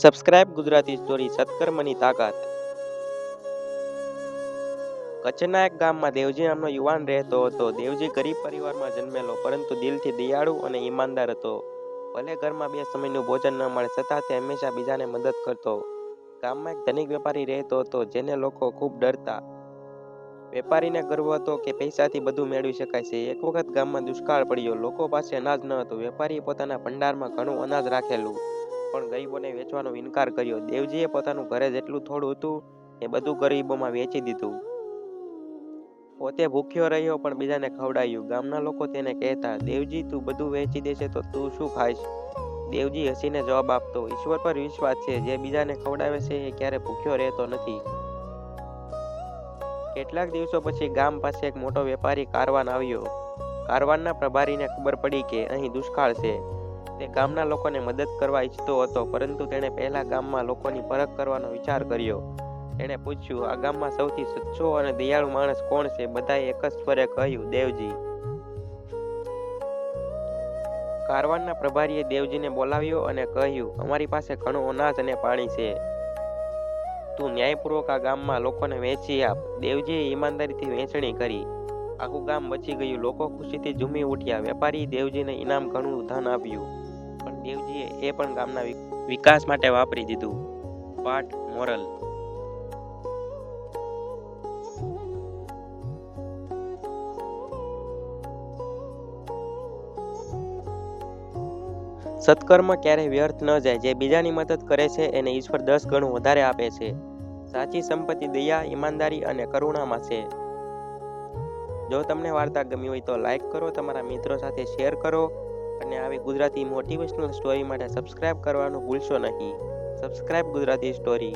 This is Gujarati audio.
સબસ્ક્રાઇબ ગુજરાતી સ્ટોરી સત્કર્મની તાકાત. કચ્છના એક ગામમાં દેવજી નામનો યુવાન રહેતો હતો. દેવજી ગરીબ પરિવારમાં જન્મેલો, પરંતુ દિલથી દયાળુ અને ઈમાનદાર હતો. ભલે ઘરમાં બે સમયનું ભોજન ન મળે, છતાં તે હંમેશા બીજાને મદદ કરતો. ગામમાં એક ધનિક વેપારી રહેતો હતો, જેને લોકો ખૂબ ડરતા. વેપારીને ગર્વ હતો કે પૈસાથી બધું મેળવી શકાય છે. એક વખત ગામમાં દુષ્કાળ પડ્યો. લોકો પાસે અનાજ ન હતું. વેપારીએ પોતાના ભંડારમાં ઘણું અનાજ રાખેલું. પણ ગરીબોને વેચવાનો ઇનકાર કર્યો. દેવજીએ પોતાનું ઘરે જેટલું થોડું હતું, એ બધું ગરીબોમાં વેચી દીધું. પોતે ભૂખ્યો રહ્યો, પણ બીજાને ખવડાયું. ગામના લોકો તેને કહેતા, દેવજી, તું બધું વેચી દેશે તો તું શું ખાઈશ? દેવજી હસીને જવાબ આપતો, ઈશ્વર પર વિશ્વાસ છે. જે બીજાને ખવડાવે છે, એ ક્યારે ભૂખ્યો રહેતો નથી. કેટલાક દિવસો પછી ગામ પાસે એક મોટો વેપારી કારવાન આવ્યો. કારવાનના પ્રભારીને ખબર પડી કે અહીં દુષ્કાળ છે. તે ગામના લોકોને મદદ કરવા ઈચ્છતો હતો, પરંતુ તેણે પહેલા ગામમાં લોકોની પરખ કરવાનો વિચાર કર્યો. તેણે પૂછ્યું, આ ગામમાં સૌથી સચ્ચો અને દયાળુ માણસ કોણ છે? બધાએ એક જ સ્વરે કહ્યું, દેવજી. કારવાનના પ્રભારીએ દેવજીને બોલાવ્યો અને કહ્યું, અમારી પાસે ઘણું અનાજ અને પાણી છે. તું ન્યાયપૂર્વક આ ગામમાં લોકોને વેચી આપ. દેવજીએ ઈમાનદારીથી વેચણી કરી. આખું ગામ બચી ગયું. લોકો ખુશીથી ઝૂમી ઉઠ્યા. વેપારી દેવજીને ઇનામ ઘણું ધન આપ્યું. દેવજીએ એ પણ ગામના વિકાસ માટે વાપરી દીધું. પાઠ, મોરલ. સત્કર્મ ક્યારેય વ્યર્થ ન જાય. જે બીજાની મદદ કરે છે, એને ઈશ્વર દસ ગણું વધારે આપે છે. સાચી સંપત્તિ, દયા, ઈમાનદારી અને કરુણામાં છે. જો તમને વાર્તા ગમી હોય તો લાઈક કરો, તમારા મિત્રો સાથે શેર કરો અને આવી ગુજરાતી મોટિવેશનલ સ્ટોરી માટે સબસ્ક્રાઇબ કરવાનું ભૂલશો નહીં. Subscribe Gujarati story